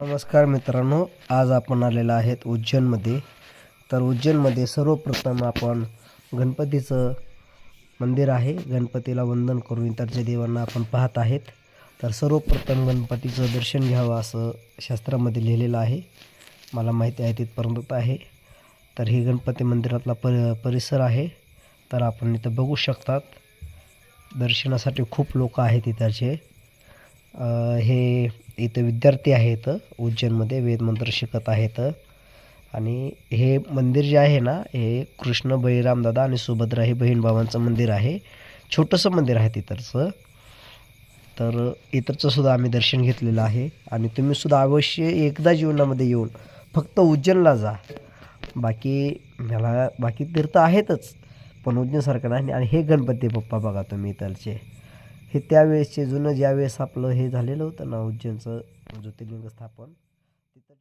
नमस्कार मित्रांनो आज आपण आलेलो आहेत उज्जैनमध्ये. तर उज्जैनमध्ये सर्वप्रथम आपण गणपतीचं मंदिर आहे. गणपतीला वंदन करून इतरच्या देवांना आपण पाहत आहेत. तर सर्वप्रथम गणपतीचं दर्शन घ्यावं असं शास्त्रामध्ये लिहिलेलं आहे. मला माहिती आहे तिथपर्यंत आहे. तर हे गणपती मंदिरातला पर परिसर आहे. तर आपण इथं बघू शकतात. दर्शनासाठी खूप लोक आहेत इथरचे हे इथं विद्यार्थी आहेत उज्जैनमध्ये वेदमंत्र शिकत आहेत. आणि हे मंदिर जे आहे ना हे कृष्ण बळीरामदादा आणि सुभद्रा हे बहीण भावांचं मंदिर आहे. छोटंसं मंदिर आहे तिथंचं. तर इतरचं सुद्धा आम्ही दर्शन घेतलेलं आहे. आणि तुम्ही सुद्धा अवश्य एकदा जीवनामध्ये येऊन फक्त उज्जैनला जा. बाकी मला बाकी तीर्थ आहेतच पण उज्जैनसारखं नाही. आणि हे गणपती बाप्पा बघा तुम्ही इथलचे. हे त्यावेळेसचे जुनं ज्यावेळेस आपलं हे झालेलं होतं ना उज्जैनचं ज्योतिर्लिंग स्थापन तिथं